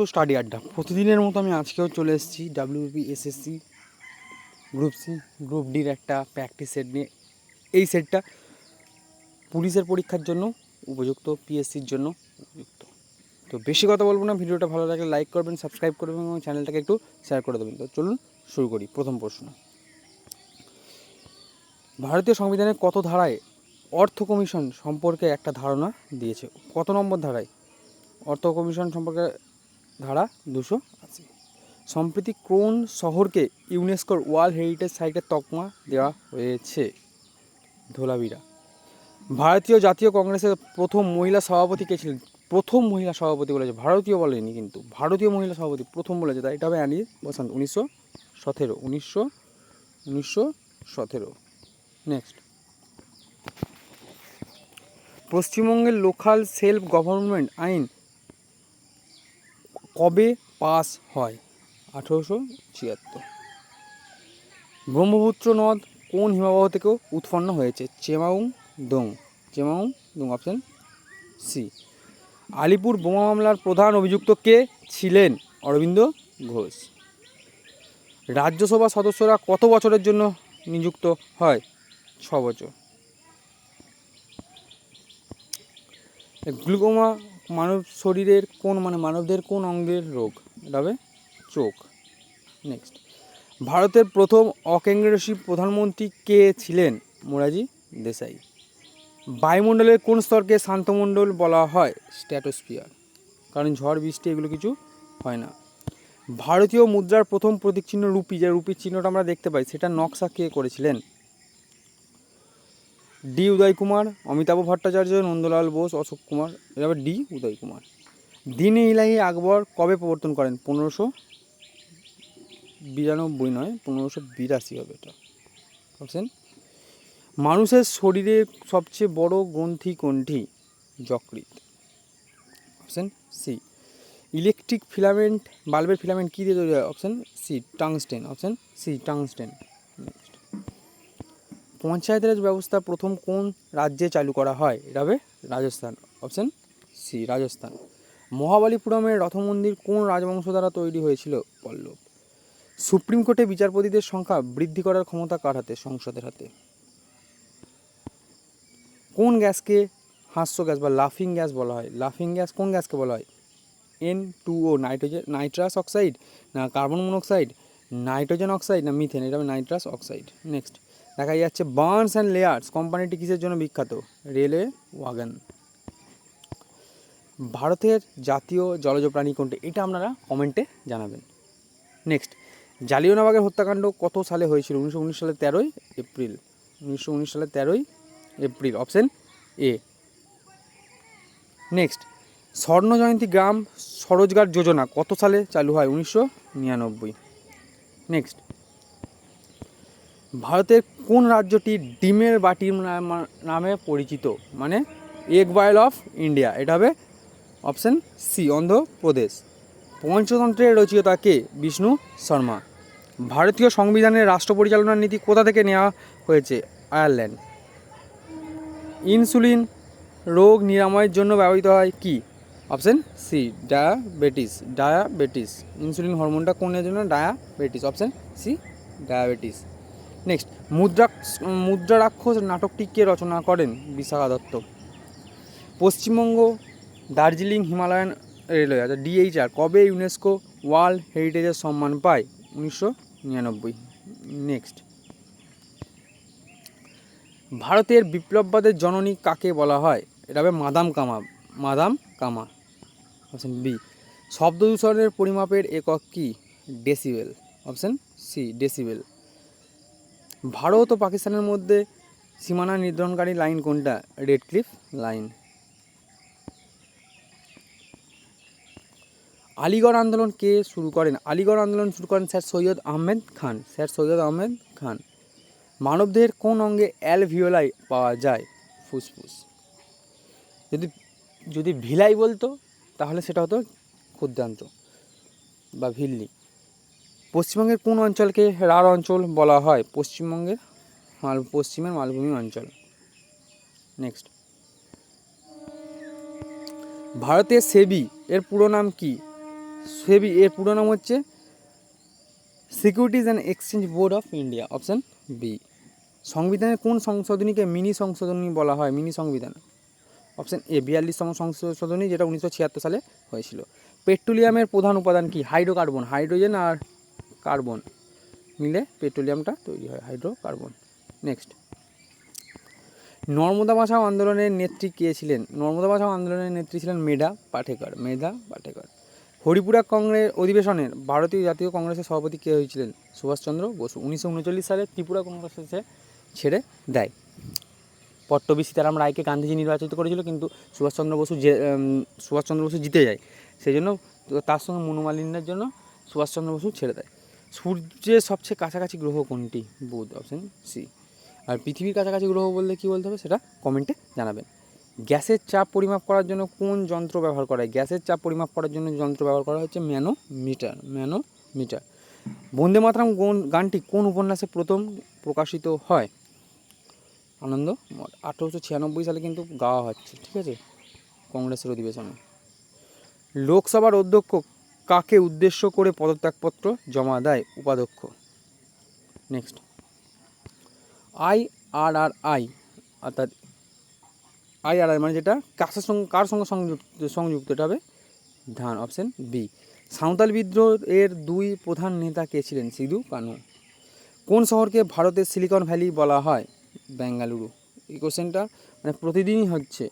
তো স্টাডি আড্ডা। প্রতিদিনের মতো আমি আজকেও চলে এসেছি WB SSC group C group ডির একটা প্র্যাকটিস সেট নিয়ে। এই সেটটা পুলিশের পরীক্ষার জন্য উপযুক্ত পিএসসির জন্য উপযুক্ত। তো বেশি কথা বলব না, ভিডিওটা ভালো লাগলে লাইক করবেন সাবস্ক্রাইব করবেন এবং চ্যানেলটাকে একটু শেয়ার করে দেবেন। তো চলুন শুরু করি, প্রথম প্রশ্ন। ভারতীয় সংবিধানের কত ধারায় অর্থ কমিশন সম্পর্কে একটা ধারণা দিয়েছে? কত নম্বর ধারায়? অর্থ কমিশন সম্পর্কে ধারা দুশো আশি। সম্প্রতি কোন শহরকে ইউনেস্কোর ওয়ার্ল্ড হেরিটেজ সাইটের তকমা দেওয়া হয়েছে ধোলাবিরা ভারতীয় জাতীয় কংগ্রেসের প্রথম মহিলা সভাপতি কে ছিলেন? প্রথম মহিলা সভাপতি বলেছে, ভারতীয় বলেনি কিন্তু, ভারতীয় মহিলা সভাপতি প্রথম বলেছে, তাই এটা হবে অ্যানি বসন্ত, উনিশশো সতেরো, উনিশশো উনিশশো সতেরো। নেক্সট পশ্চিমবঙ্গের লোকাল সেলফ গভর্নমেন্ট আইন কবে পাস হয়? আঠেরোশো ছিয়াত্তর। ব্রহ্মপুত্র নদ কোন হিমবাহ থেকেও উৎপন্ন হয়েছে? Chemayungdung. Chemayungdung option C Alipore বোমা মামলার প্রধান অভিযুক্ত কে ছিলেন? অরবিন্দ ঘোষ। রাজ্যসভা সদস্যরা কত বছরের জন্য নিযুক্ত হয়? ছ বছর। গ্লুকোমা মানব শরীরের কোন মানে মানবদের কোন অঙ্গের রোগ? এটা হবে চোখ। নেক্সট ভারতের প্রথম অকেন্দ্রশী প্রধানমন্ত্রী কে ছিলেন? মোরাজি দেশাই। বায়ুমণ্ডলের কোন স্তরকে শান্তমণ্ডল বলা হয়? স্ট্যাটোস্ফিয়ার কারণ ঝড়, বৃষ্টি এগুলো কিছু হয় না। ভারতীয় মুদ্রার প্রথম প্রতীক চিহ্ন রুপি। যে রুপির চিহ্নটা আমরা দেখতে পাই, সেটা নকশা কে করেছিলেন? ডি উদয় কুমার অমিতাভ ভট্টাচার্য, নন্দলাল বোস, অশোক কুমার, এবার ডি উদয় কুমার দিনে ইলাহি আকবর কবে প্রবর্তন করেন? পনেরোশো বিরানব্বই নয়, পনেরোশো বিরাশি হবে এটা। বুঝছেন মানুষের শরীরের সবচেয়ে বড় গ্রন্থি কোনটি? যকৃৎ। Option C. ইলেকট্রিক ফিলামেন্ট, বাল্বের ফিলামেন্ট কী দিয়ে তৈরি হয়? Option C, tungsten. Option C, tungsten. Panchayat raj ব্যবস্থা প্রথম কোন রাজ্যে চালু করা হয়? এটা হবে রাজস্থান। Option C Rajasthan. মহাবালিপুরমের রথমন্দির কোন রাজবংশ দ্বারা তৈরি হয়েছিল? পল্লব। সুপ্রিম কোর্টে বিচারপতিদের সংখ্যা বৃদ্ধি করার ক্ষমতা কার হাতে? সংসদের হাতে। কোন গ্যাসকে হাস্য গ্যাস বা লাফিং গ্যাস বলা হয়? লাফিং গ্যাস কোন গ্যাসকে বলা হয়? N two O nitrogen nitrous oxide না কার্বন মনোক্সাইড নাইট্রোজেন অক্সাইড না মিথেন এটা হবে নাইট্রাস অক্সাইড নেক্সট দেখা যাচ্ছে বার্নস অ্যান্ড লেয়ার্স কোম্পানিটি কিসের জন্য বিখ্যাত? Railway wagon. ভারতের জাতীয় জলজ প্রাণী কোনটি? এটা আপনারা কমেন্টে জানাবেন। নেক্সট জালিয়ানবাগের হত্যাকাণ্ড কত সালে হয়েছিল? উনিশশো উনিশ সালের তেরোই এপ্রিল। উনিশশো উনিশ সালের তেরোই এপ্রিল। অপশন এ নেক্সট স্বর্ণ জয়ন্তী গ্রাম স্বরোজগার যোজনা কত সালে চালু হয়? উনিশশো নিরানব্বই। নেক্সট ভারতের কোন রাজ্যটি ডিমের বাটির নাম- পরিচিত? মানে এগ বয়েল অফ ইন্ডিয়া। এটা হবে অপশন সি, অন্ধ্রপ্রদেশ। পঞ্চতন্ত্রের রচয়িতা কে? বিষ্ণু শর্মা। ভারতীয় সংবিধানের রাষ্ট্র পরিচালনার নীতি কোথা থেকে নেওয়া হয়েছে? আয়ারল্যান্ড। ইনসুলিন রোগ নিরাময়ের জন্য ব্যবহৃত হয় কি? Option C, diabetes. Diabetes. Insulin হরমোনটা কোনের জন্য? Diabetes. Option C, diabetes. Next. Mudra Mudrarakshasa নাটকটি কে রচনা করেন বিশাখা দত্ত। পশ্চিমবঙ্গ, দার্জিলিং, হিমালয়ান রেলওয়ে, অর্থাৎ ডিএইচআর, কবে ইউনেস্কো ওয়ার্ল্ড হেরিটেজের সম্মান পায়? উনিশশো নিরানব্বই। নেক্সট। ভারতের বিপ্লববাদের জননী কাকে বলা হয়? এটা হবে মাদাম কামা মাদাম কামা। অপশন বি, শব্দ দূষণের পরিমাপের একক কি? Decibel. Option C, decibel. Bharat ও পাকিস্তানের মধ্যে সীমানা নির্ধারণকারী লাইন কোনটা? রেড ক্লিফ লাইন আলিগড় আন্দোলন কে শুরু করেন? আলিগড় আন্দোলন শুরু করেন স্যার সৈয়দ আহমেদ খান। স্যার সৈয়দ আহমেদ খান। মানবদেহের কোন অঙ্গে অ্যালভিওলাই পাওয়া যায়? ফুসফুস। যদি যদি ভিলাই বলতো, তাহলে সেটা হতো ক্ষুদ্রান্ত বা ভিল্লি। পশ্চিমবঙ্গের কোন অঞ্চলকে রাঢ় অঞ্চল বলা হয়? পশ্চিমবঙ্গের মাল, পশ্চিমের মালভূমি অঞ্চল। নেক্সট ভারতের সেবি, এর পুরো নাম কি? সেবি, এর পুরো নাম হচ্ছে securities and exchange board of India option B সংবিধানের কোন সংশোধনীকে মিনি সংশোধনী বলা হয়? মিনি সংবিধান। অপশান এ বিয়াল্লিশতম সংশোধনী, যেটা উনিশশো ছিয়াত্তর সালে হয়েছিল। পেট্রোলিয়ামের প্রধান উপাদান কি? হাইড্রোকার্বন, হাইড্রোজেন আর কার্বন। মিলে পেট্রোলিয়ামটা তৈরি হয়, হাইড্রোকার্বন। নেক্সট। নর্মদা বাঁচাও আন্দোলনের নেত্রী কে ছিলেন? নর্মদা বাঁচাও আন্দোলনের নেত্রী ছিলেন মেধা পাঠেকর মেধা পাঠেকর। হরিপুরা কংগ্রেস অধিবেশনের ভারতীয় জাতীয় কংগ্রেসের সভাপতি কে হয়েছিলেন? সুভাষচন্দ্র বসু। উনিশশো উনচল্লিশ সালে ত্রিপুরা কংগ্রেস ছেড়ে দেয়। পট্টবী সীতারাম রায়কে গান্ধীজি নির্বাচিত করেছিল, কিন্তু সুভাষচন্দ্র বসু যে সুভাষচন্দ্র বসু জিতে যায়। সেই জন্য তার সঙ্গে মনোমালিন্যের জন্য সুভাষচন্দ্র বসু ছেড়ে দেয়। সূর্যের সবচেয়ে কাছাকাছি গ্রহ কোনটি? বুধ অপশন সি আর পৃথিবীর কাছাকাছি গ্রহ বলতে কী বলতে হবে? সেটা কমেন্টে জানাবেন। গ্যাসের চাপ পরিমাপ করার জন্য কোন যন্ত্র ব্যবহার করা হয়? গ্যাসের চাপ পরিমাপ করার জন্য যন্ত্র ব্যবহার করা হচ্ছে ম্যানোমিটার ম্যানোমিটার। বন্দে মাতরম গানটি কোন উপন্যাসে প্রথম প্রকাশিত হয়? আনন্দ আঠেরোশো ছিয়ানব্বই সালে কিন্তু গাওয়া হচ্ছে, ঠিক আছে? কংগ্রেসের অধিবেশনে। লোকসভার অধ্যক্ষ কাকে উদ্দেশ্য করে পদত্যাগপত্র জমা দেয় উপাধ্যক্ষ? Next I R R I অর্থাৎ আই আর আই মানে যেটা? কাছের সঙ্গে, কার সঙ্গে সংযুক্ত সংযুক্ত এটা হবে? ধান অপশন বি সাঁওতাল বিদ্রোহ এর দুই প্রধান নেতা কে ছিলেন? সিধু কানু। কোন শহরকে ভারতের সিলিকন ভ্যালি বলা হয়? বেঙ্গালুরু। এই কোশ্চেনটা মানে প্রতিদিনই হচ্ছে।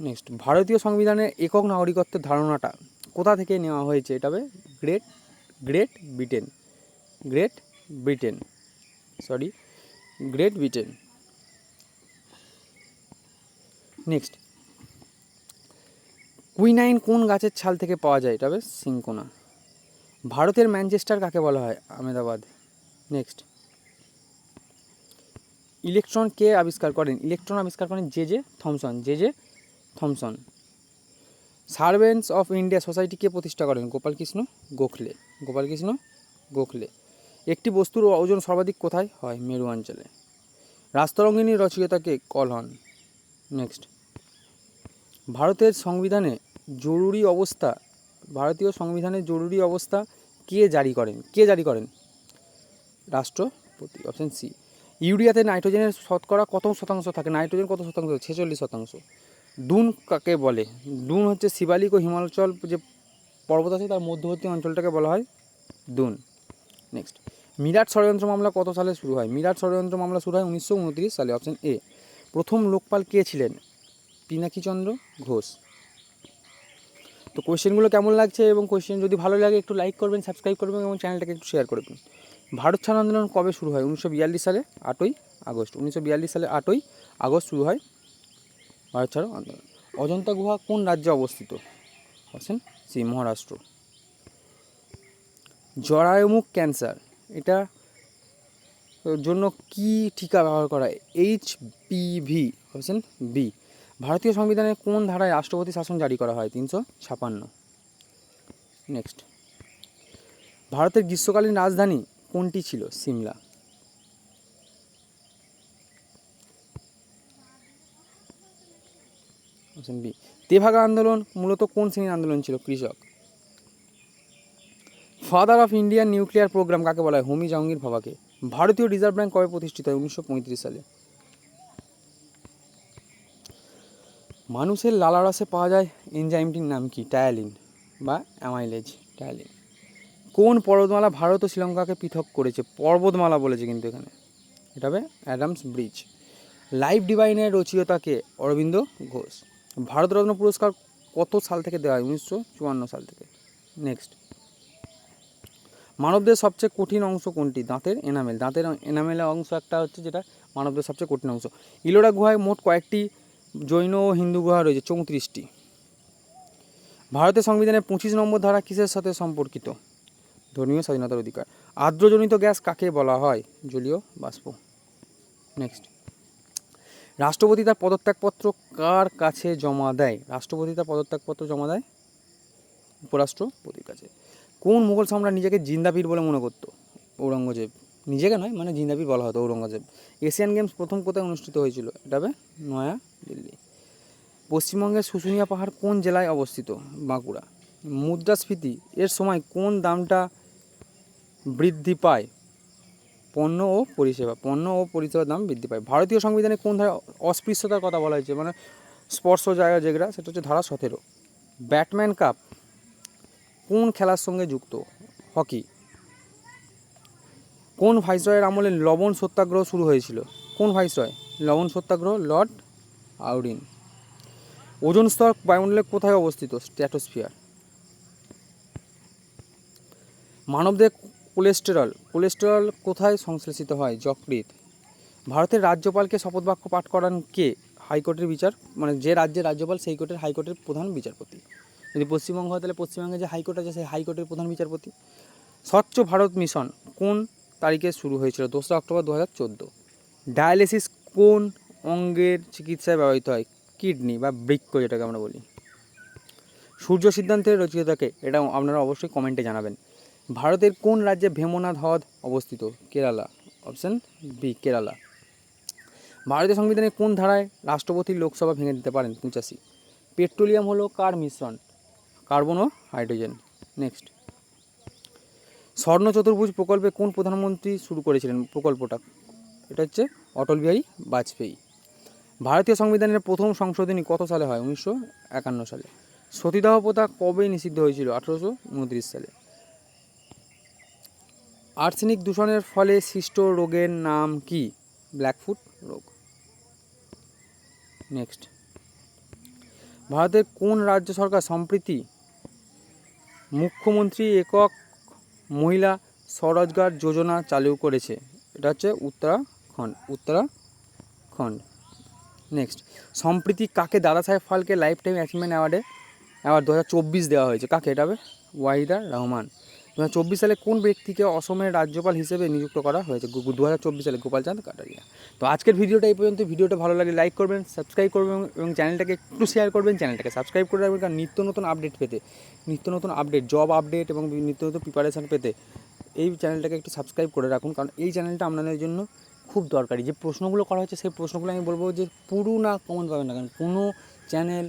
নেক্সট ভারতীয় সংবিধানের একক নাগরিকত্বের ধারণাটা। কোথা থেকে নেওয়া হয়েছে এটা হবে? Great Great Britain Great Britain sorry Great Britain next quinine কোন গাছের ছাল থেকে পাওয়া যায়? এটা হবে সিঙ্কোনা। ভারতের ম্যানচেস্টার কাকে বলা হয়? আহমেদাবাদ। নেক্সট ইলেকট্রন কে আবিষ্কার করেন? ইলেকট্রন আবিষ্কার করেন J J Thomson, J J Thomson. Servants of India সোসাইটিকে প্রতিষ্ঠা করেন? গোপালকৃষ্ণ গোখলে। গোপালকৃষ্ণ গোখলে। একটি বস্তুর ওজন সর্বাধিক কোথায়? হয় মেরু অঞ্চলে রাস্তরঙ্গিনী রচয়িতাকে কল হন। নেক্সট। ভারতের সংবিধানে জরুরি অবস্থা, ভারতীয় সংবিধানে জরুরি অবস্থা কে জারি করেন? কে জারি করেন? রাষ্ট্রপতি। Option C. ইউরিয়াতে নাইট্রোজেনের শতকরা কত শতাংশ থাকে? নাইট্রোজেন কত শতাংশ? ছেচল্লিশ শতাংশ। ডুন কাকে বলে? ডুন হচ্ছে শিবালিক ও হিমাচল যে পর্বত আছে, তার মধ্যবর্তী অঞ্চলটাকে বলা হয় দুন। নেক্সট মিরাট ষড়যন্ত্র মামলা কত সালে শুরু হয়? মিরাট ষড়যন্ত্র মামলা শুরু হয় উনিশশো উনত্রিশ সালে অপশন এ প্রথম লোকপাল কে ছিলেন? পিনাকিচন্দ্র ঘোষ। তো কোয়েশ্চেনগুলো কেমন লাগছে এবং কোয়েশ্চেন যদি ভালো লাগে, একটু লাইক করবেন, সাবস্ক্রাইব করবেন এবং চ্যানেলটাকে একটু শেয়ার করবেন। ভারত ছাড় আন্দোলন কবে শুরু হয়? উনিশশো বিয়াল্লিশ সালে আটই আগস্ট। উনিশশো বিয়াল্লিশ সালে আটই আগস্ট শুরু হয়। ভারত ছাড়ো আন্দোলন অজন্তা গুহা কোন রাজ্যে অবস্থিত? আছেন সি, মহারাষ্ট্র। জরায়ুমুখ ক্যান্সার, এটা জন্য কি টিকা ব্যবহার করা এইচ পিভি অপশন বি। ভারতীয় সংবিধানের কোন ধারায় রাষ্ট্রপতি শাসন জারি করা হয়? তিনশো ছাপান্ন। নেক্সট। ভারতের গ্রীষ্মকালীন রাজধানী কোনটি ছিল? সিমলা। অপশন বি তেভাগা আন্দোলন মূলত কোন শ্রেণির আন্দোলন ছিল? কৃষক। Father of Indian nuclear programme কাকে বলা হয়? হোমি জাহাঙ্গীর ভাবাকে। ভারতীয় রিজার্ভ ব্যাঙ্ক কবে প্রতিষ্ঠিত হয়? উনিশশো পঁয়ত্রিশ সালে। মানুষের লালারসে পাওয়া যায় এনজাইমটির নাম কি? টায়ালিন বা অ্যামাইলেজ। টায়ালিন। কোন পর্বতমালা ভারত ও শ্রীলঙ্কাকে পৃথক করেছে? পর্বতমালা বলেছে কিন্তু এখানে। এটা হবে অ্যাডামস ব্রিজ। লাইফ ডিভাইনের রচয়িতাকে অরবিন্দ ঘোষ। ভারতরত্ন পুরস্কার কত সাল থেকে দেওয়া হয়? উনিশশো চুয়ান্ন সাল থেকে। নেক্সট মানবদের সবচেয়ে কঠিন অংশ কোনটি? দাঁতের এনামেল। দাঁতের এনামেলের অংশ একটা হচ্ছে যেটা মানবদের সবচেয়ে কঠিন অংশ। ইলোরা গুহায় মোট কয়েকটি জৈন ও হিন্দু গুহা রয়েছে, চৌত্রিশটি। ভারতের সংবিধানের পঁচিশ নম্বর ধারা কিসের সাথে সম্পর্কিত? ধর্মীয় স্বাধীনতার অধিকার। আর্দ্রজনিত গ্যাস কাকে বলা হয়? জলীয় বাষ্প। নেক্সট রাষ্ট্রপতি তার পদত্যাগপত্র কার কাছে জমা দেয়? রাষ্ট্রপতি তার পদত্যাগপত্র জমা দেয় উপরাষ্ট্রপতির কাছে। কোন মুঘল সম্রাট নিজেকে জিন্দাপীর বলে মনে করতো? ঔরঙ্গজেব। নিজেকে নয় মানে জিন্দাপীর বলা হতো ঔরঙ্গজেব। এশিয়ান গেমস প্রথম কোথায় অনুষ্ঠিত হয়েছিল? এটা হবে নয়া দিল্লি। পশ্চিমবঙ্গের শুশুনিয়া পাহাড় কোন জেলায় অবস্থিত? বাঁকুড়া। মুদ্রাস্ফীতি, এর সময় কোন দামটা বৃদ্ধি পায়? পণ্য ও পরিষেবা, পণ্য ও পরিষেবার দাম বৃদ্ধি পায়। ভারতীয় সংবিধানে কোন ধারা অস্পৃশ্যতার কথা বলা হয়েছে? মানে স্পর্শ জায়গা যেগুলা, সেটা হচ্ছে ধারা সতেরো। ব্যাটম্যান কাপ কোন খেলার সঙ্গে যুক্ত? হকি। কোন ভাইসরয়ের আমলে লবণ সত্যাগ্রহ শুরু হয়েছিল? কোন ভাইসরয়? লবণ সত্যাগ্রহ, লর্ড আউডিন ওজন স্তর বায়ুমণ্ডলে কোথায় অবস্থিত? স্ট্র্যাটোস্ফিয়ার মানবদেহ কোলেস্টেরল কোলেস্টেরল কোথায় সংশ্লেষিত হয়? যকৃৎ। ভারতের রাজ্যপালকে শপথ বাক্য পাঠ করান কে? হাইকোর্টের বিচার মানে যে রাজ্যের রাজ্যপাল, সেই কোর্টের হাইকোর্টের প্রধান বিচারপতি। যদি পশ্চিমবঙ্গ হয়, তাহলে পশ্চিমবঙ্গে যে হাইকোর্ট আছে, সেই হাইকোর্টের প্রধান বিচারপতি। স্বচ্ছ ভারত মিশন কোন তারিখে শুরু হয়েছিল? দোসরা অক্টোবর দু হাজার চোদ্দ। ডায়ালিসিস কোন অঙ্গের চিকিৎসায় ব্যবহৃত হয়? কিডনি বা বৃক্ক যেটাকে আমরা বলি। সূর্য সিদ্ধান্তের রচিতাকে এটা আপনারা অবশ্যই কমেন্টে জানাবেন। ভারতের কোন রাজ্যে ভেমনাথ হ্রদ অবস্থিত? কেরালা। Option B Kerala. ভারতীয় সংবিধানের কোন ধারায় রাষ্ট্রপতি লোকসভা ভেঙে দিতে পারেন পঁচাশি? পেট্রোলিয়াম হলো কার মিশ্রণ? কার্বন ও হাইড্রোজেন। নেক্সট স্বর্ণ চতুর্ভুজ প্রকল্পে কোন প্রধানমন্ত্রী শুরু করেছিলেন প্রকল্পটা? এটা হচ্ছে অটল বিহারী বাজপেয়ী। ভারতীয় সংবিধানের প্রথম সংশোধনী কত সালে হয়? উনিশশো একান্ন সালে। সতীদাহ প্রথা কবে নিষিদ্ধ হয়েছিল? আঠেরোশো উনত্রিশ সালে। আর্সেনিক দূষণের ফলে সৃষ্ট রোগের নাম কি? ব্ল্যাকফুট রোগ। নেক্সট। ভারতের কোন রাজ্য সরকার সম্প্রীতি মুখ্যমন্ত্রী একক মহিলা স্বরোজগার যোজনা চালু করেছে? এটা হচ্ছে উত্তরাখণ্ড। উত্তরাখণ্ড। নেক্সট। সম্প্রতি কাকে Dada Saheb Phalke lifetime achievement অ্যাওয়ার্ডে অ্যাওয়ার্ড দু হাজার চব্বিশ দেওয়া হয়েছে? কাকে? এটা হবে ওয়াহিদা রহমান। চব্বিশ সালে কোন ব্যক্তিকে অসমের রাজ্যপাল হিসেবে নিযুক্ত করা হয়েছে? দু হাজার চব্বিশ সালে গোপালচাঁদ কাটারিয়া। তো আজকের ভিডিওটা এই পর্যন্ত। ভিডিওটা ভালো লাগে লাইক করবেন সাবস্ক্রাইব করবেন এবং চ্যানেলটাকে একটু শেয়ার করবেন। চ্যানেলটাকে সাবস্ক্রাইব করে রাখবেন কারণ নিত্য নতুন আপডেট পেতে। নিত্য নতুন আপডেট জব আপডেট এবং নিত্য নতুন প্রিপারেশান পেতে এই চ্যানেলটাকে একটু সাবস্ক্রাইব করে রাখুন কারণ এই চ্যানেলটা আপনাদের জন্য খুব দরকারি। যে প্রশ্নগুলো করা হচ্ছে সেই প্রশ্নগুলো আমি বলব যে পুরো না কমন পাবেন না। কারণ কোনো channel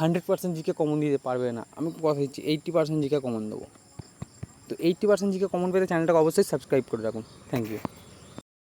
hundred percent GK common দিতে পারবে না। আমি কথা দিচ্ছি এইট্টি পার্সেন্ট জিকে কমন দেবো। তো এইট্টি পার্সেন্ট জিকে কমন পেতে চ্যানেলটাকে অবশ্যই সাবস্ক্রাইব করে রাখুন। Thank you